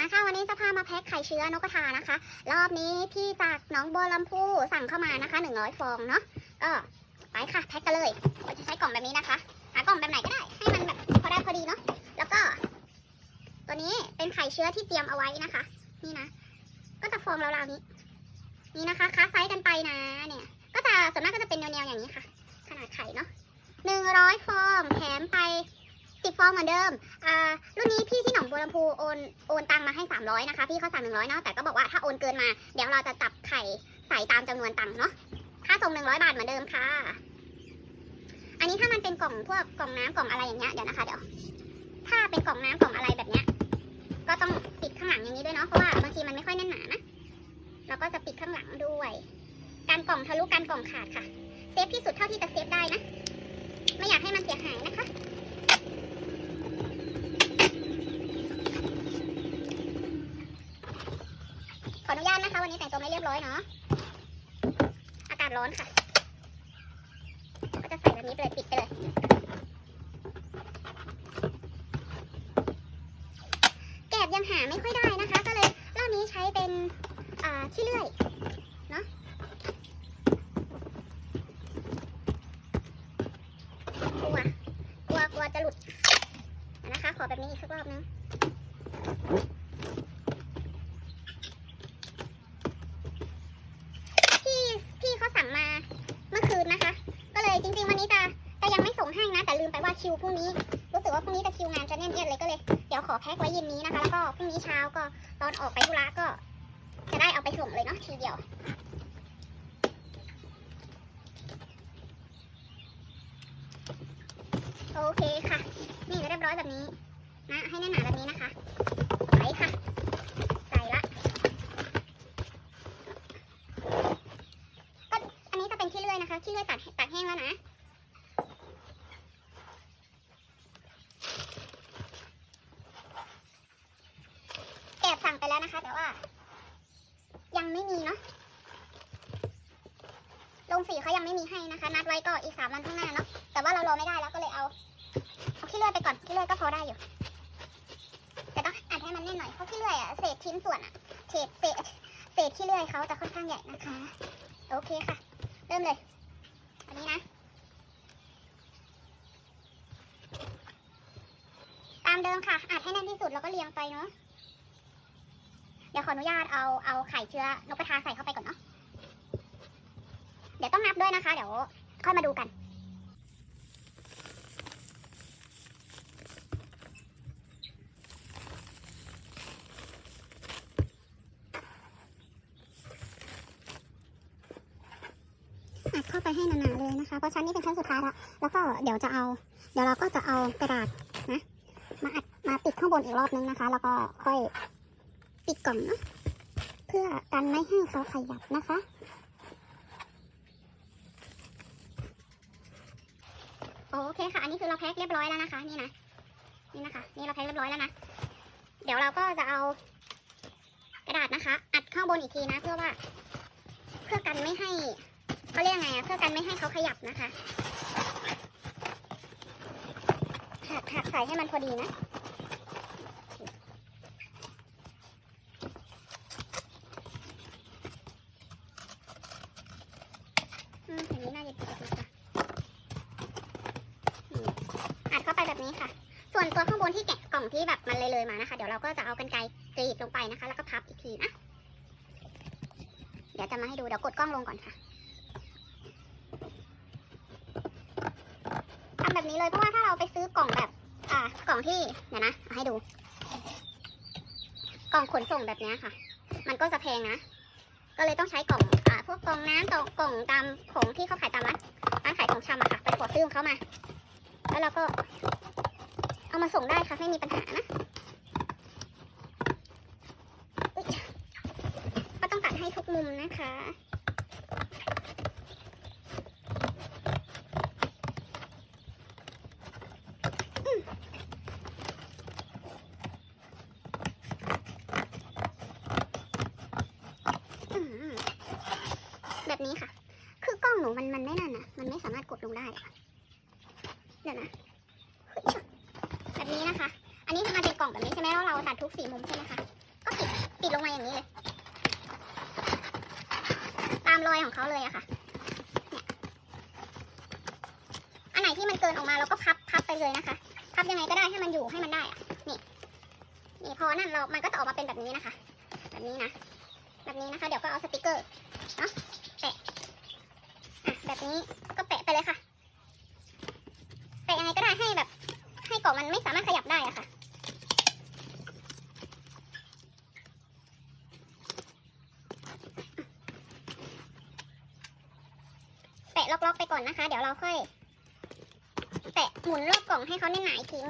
มาค่ะวันนี้จะพามาแพ็คไข่เชื้อนกกระทานะคะ รอบนี้พี่จากหน้องบัวลำพูสั่งเข้ามานะคะ 100 ฟองเนาะก็ไปค่ะแพ็คกันเลยเราจะใช้กล่องแบบนี้นะคะ หากล่องแบบไหนก็ได้ให้มันแบบพอได้พอดีเนาะแล้วก็ ตัวนี้เป็นไข่เชื้อที่เตรียมเอาไว้นะคะ นี่นะ ก็จะฟองราวๆนี้ นี่นะคะค้าไซส์กันไปนะเนี่ย ก็จะส่วนมากก็จะเป็นแนวๆอย่างนี้ค่ะ ขนาดไข่เนาะหนึ่งร้อยฟองแถมไป สิบฟองเหมือนเดิม อ่า รุ่นนี้พี่ที่หนองบัวลำพูโอน โอนตังมาให้ 300 นะคะ พี่เขาสั่ง100เนาะ แต่ก็บอกว่าถ้าโอนเกินมา เดี๋ยวเราจะจับไข่ใส่ตามจำนวนตังเนาะ ค่าส่ง 100 บาทเหมือนเดิมค่ะ อันนี้ถ้ามันเป็นกล่องพวกกล่องน้ำกล่องอะไรอย่างเงี้ย เดี๋ยวนะคะเดี๋ยว ถ้าเป็นกล่องน้ำกล่องอะไรแบบเนี้ย ก็ต้องปิดข้างหลังอย่างนี้ด้วยเนาะ เพราะว่าบางทีมันไม่ค่อยแน่นหนานะ เราก็จะปิดข้างหลังด้วย การกล่องทะลุการกล่องขาดค่ะ เซฟที่สุดเท่าที่จะเซฟได้นะ ไม่อยากให้มันเสียหายนะคะ ขออนุญาตนะคะ วันนี้แต่งตัวไม่ เรียบร้อยเนาะ อากาศร้อนค่ะ ก็จะใส่แบบนี้ไปเลยปิดไปเลย แกบยังหาไม่ค่อยได้นะคะ ก็เลยรอบนี้ใช้เป็นอ่าที่เลื่อยเนาะกลัว กลัวกลัวจะหลุด นะคะ ขอแบบนี้อีกสักรอบนึง พี่พี่เขาสั่งมาเมื่อคืนนะคะ ก็เลยจริงๆวันนี้จะจะยังไม่ส่งให้นะ แต่ลืมไปว่า คิวพรุ่งนี้รู้สึกว่าพรุ่งนี้จะคิวงานจะแน่นเอียดเลยก็เลยเดี๋ยวขอแพ็คไว้เย็นนี้นะคะแล้วก็พรุ่งนี้เช้าก็ตอนออกไปธุระก็ จะได้เอาไปส่งเลยเนาะทีเดียวโอเคค่ะ นี่เรียบร้อยแบบนี้นะให้แน่นหนาแบบนี้นะคะ ใส่ละ ก็อันนี้จะเป็นขี้เลื่อยนะคะขี้เลื่อยตัดตัดแห้งแล้วนะ แอบสั่งไปแล้วนะคะ แต่ว่า ยังไม่มีเนาะลงสีเขายังไมีให้นะคะ นัดไว้ก็อีกสามวันข้างหน้าเนาะ แต่ว่าเรารอไม่ได้แล้วก็เลยเอา เอาขี้เลื่อยไปก่อนขี้เลื่อยก็พอได้อยู่ แต่ต้องอัดให้มันแน่นหน่อยเพราะขี้เลื่อยอะเศษชิ้นส่วนอะเศษเศษเศษขี้เลื่อยเขาจะค่อนข้างใหญ่นะคะ โอเคค่ะ เริ่มเลย อันนี้นะ ตามเดิมค่ะ อัดให้แน่นที่สุดแล้วก็เรียงไปเนาะ เดี๋ยวขออนุญาตเอาเอาไข่เชื้อนกกระทาใส่เข้าไปก่อนเนาะ เดี๋ยวต้องนับด้วยนะคะ เดี๋ยวค่อยมาดูกัน อัดเข้าไปให้หนาๆเลยนะคะ เพราะชั้นนี้เป็นชั้นสุดท้ายแล้ว แล้วก็เดี๋ยวจะเอา เดี๋ยวเราก็จะเอากระดาษนะ มาอัดมาปิดข้างบนอีกรอบนึงนะคะ แล้วก็ค่อยปิดกล่องเนาะเพื่อกันไม่ให้เขาขยับนะคะ โอเคค่ะ อันนี้คือเราแพ็คเรียบร้อยแล้วนะคะ นี่นะ นี่นะคะ นี่เราแพ็คเรียบร้อยแล้วนะ เดี๋ยวเราก็จะเอากระดาษนะคะ อัดข้างบนอีกทีนะ เพื่อว่า เพื่อกันไม่ให้เขาเรียกไงอะเพื่อกันไม่ให้เขาขยับนะคะหักหักใส่ให้มันพอดีนะ อืมอย่างนี้น่าจะดีกว่าค่ะอืมอัดเข้า ไปแบบนี้ค่ะ ส่วนตัวข้างบนที่แกะกล่องที่แบบมันเลยๆมานะคะ เดี๋ยวเราก็จะเอากันไกรกรีดลงไปนะคะ แล้วก็พับอีกทีนะ เดี๋ยวจะมาให้ดู เดี๋ยวกดกล้องลงก่อนค่ะทำแบบนี้เลยเพราะว่าถ้าเราไปซื้อกล่องแบบ อ่ากล่องที่เดี๋ยวนะเอาให้ดู กล่องขนส่งแบบนี้ค่ะ มันก็จะแพงนะ ก็เลยต้องใช้กล่องอ่าพวกกล่องน้ำต่อกล่องตามของที่เขาขายตามร้านร้านขายของชำอะค่ะ ไปขอซื้อของเขามา แล้วเราก็เอามาส่งได้ค่ะไม่มีปัญหานะก็ต้องตัดให้ทุกมุมนะคะแบบนี้ค่ะ คือกล้องหนูมันมันไม่นั่นนะมันไม่สามารถกดลงได้อะ เดี๋ยวนะแบบนี้นะคะ อันนี้มันเป็นกล่องแบบนี้ใช่ไหมแล้วเราตัดทุกสี่มุมใช่ไหมคะ ก็ปิดปิดลงไปอย่างนี้เลย ตามรอยของเขาเลยอะค่ะเนี่ยอันไหนที่มันเกินออกมาเราก็พับพับไปเลยนะคะ พับยังไงก็ได้ให้มันอยู่ให้มันได้อะนี่นี่พอนั่นเรามันก็จะออกมาเป็นแบบนี้นะคะ แบบนี้นะแบบนี้นะคะ เดี๋ยวก็เอาสติกเกอร์เนาะแปะอะแบบนี้ก็แปะไปเลยค่ะ แปะยังไงก็ได้ให้แบบ ให้กล่องมันไม่สามารถขยับได้อะค่ะ แปะล็อกๆไปก่อนนะคะ เดี๋ยวเราค่อย แปะหมุนรอบกล่องให้เขาแน่นหนาอีกที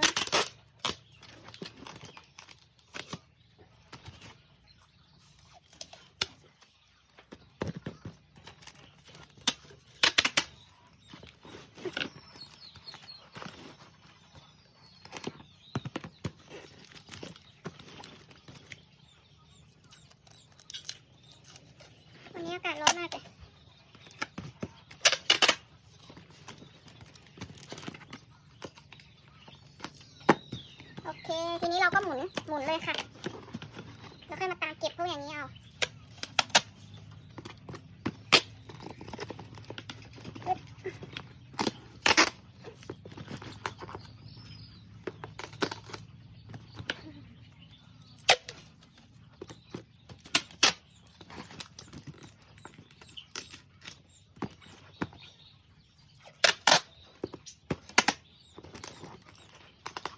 ากาศร้อนมากเลยโอเค ทีนี้เราก็หมุน หมุนเลยค่ะ แล้วค่อยมาตามเก็บพวกอย่างนี้เอาอึ๊บ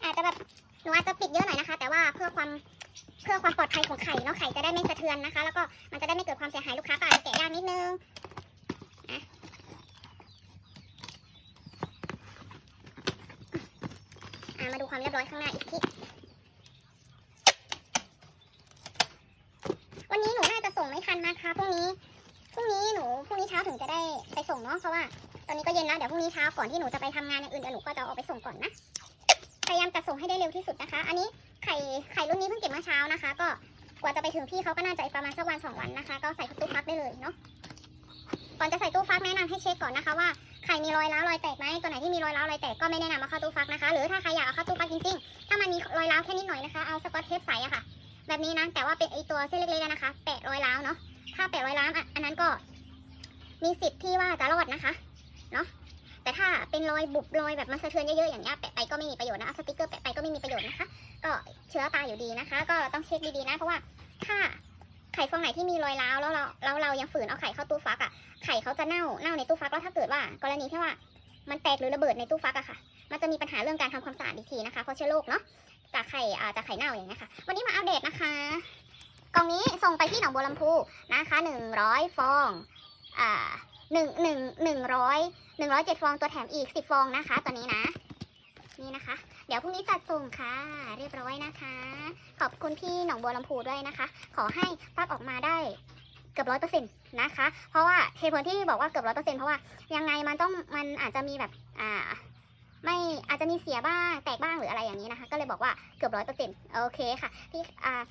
อาจจะแบบ ห นูอาจจะปิดเยอะหน่อยนะคะ แต่ว่าเพื่อความเพื่อความปลอดภัยของไข่เนาะไข่จะได้ไม่สะเทือนนะคะ แล้วก็มันจะได้ไม่เกิดความเสียหายลูกค้าก็อาจจะแกะยากนิดนึงอะมาดูความเรียบร้อยข้างหน้าอีกทีวันนี้หนูน่าจะส่งไม่ทันนะคะพรุ่งนี้พรุ่งนี้หนูพรุ่งนี้เช้าถึงจะได้ไปส่งเนาะเพราะว่า ตอนนี้ก็เย็นแล้วเดี๋ยวพรุ่งนี้เช้าก่อนที่หนูจะไปทำงานอย่างอื่นเดี๋ยวหนูก็จะเอาออกไปส่งก่อนนะ พยายามจะส่งให้ได้เร็วที่สุดนะคะ อันนี้ไข่ไข่รุ่นนี้เพิ่งเก็บเมื่อเช้านะคะ ก็กว่าจะไปถึงพี่เขาก็น่าจะประมาณสักวันสองวันนะคะ ก็ใส่ตู้ฟักได้เลยเนาะก่อนจะใส่ตู้ฟักแนะนำให้เช็คก่อนนะคะว่าไข่มีรอยร้าวรอยแตกไหมตัวไหนที่มีรอยร้าวรอยแตกก็ไม่แนะนำเอาเข้าตู้ฟักนะคะ หรือถ้าใครอยากเอาเข้าตู้ฟักจริงๆถ้ามันมีรอยร้าวแค่นิดหน่อยนะคะเอาสกอตเทปใสอะค่ะ แบบนี้นะแต่ว่าเป็นไอตัวเส้นเล็กๆนะคะ แปะรอยร้าวเนาะถ้าแปะรอยร้าวอะอันนั้นก็มีสิทธิ์ที่ว่าจะรอดนะคะเนาะ แต่ถ้าเป็นรอยบุบรอยแบบมันสะเทือนเยอะๆอย่างเงี้ยแปะไปก็ไม่มีประโยชน์นะสติกเกอร์แปะไปก็ไม่มีประโยชน์นะคะ ก็เชื้อตายอยู่ดีนะคะ ก็ต้องเช็คดีๆนะเพราะว่าถ้าไข่ฟองไหนที่มีรอยร้าวแล้วเราแล้วเรายังฝืนเอาไข่เข้าตู้ฟักอะไข่เขาจะเน่าเน่าในตู้ฟักแล้วถ้าเกิดว่ากรณีที่ว่ามันแตกหรือระเบิดในตู้ฟักอะค่ะ มันจะมีปัญหาเรื่องการทำความสะอาดอีกทีนะคะเพราะเชื้อโรคเนาะจากไข่จากไข่เน่าอย่างเงี้ยค่ะ วันนี้มาอัปเดตนะคะ กล่องนี้ส่งไปที่หนองบัวลำพูนะคะหนึ่งร้อยฟอง อ่า หนึ่งหนึ่งหนึ่งร้อยหนึ่งร้อยเจ็ดฟองตัวแถมอีกสิบฟองนะคะตัวนี้นะ นี่นะคะ เดี๋ยวพรุ่งนี้จัดส่งค่ะ เรียบร้อยนะคะ ขอบคุณพี่หนองบัวลำพูด้วยนะคะ ขอให้ฟักออกมาได้เกือบร้อยเปอร์เซ็นต์นะคะ เพราะว่าเหตุผลที่บอกว่าเกือบร้อยเปอร์เซ็นต์เพราะว่ายังไงมันต้องมันอาจจะมีแบบอ่าไม่อาจจะมีเสียบ้างแตกบ้างหรืออะไรอย่างนี้นะคะ ก็เลยบอกว่าเกือบร้อยเปอร์เซ็นต์โอเคค่ะที่อ่า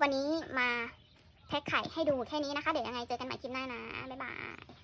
วันนี้มาแพ็คไข่ให้ดูแค่นี้นะคะ เดี๋ยวยังไงเจอกันใหม่คลิปหน้านะ บ๊ายบาย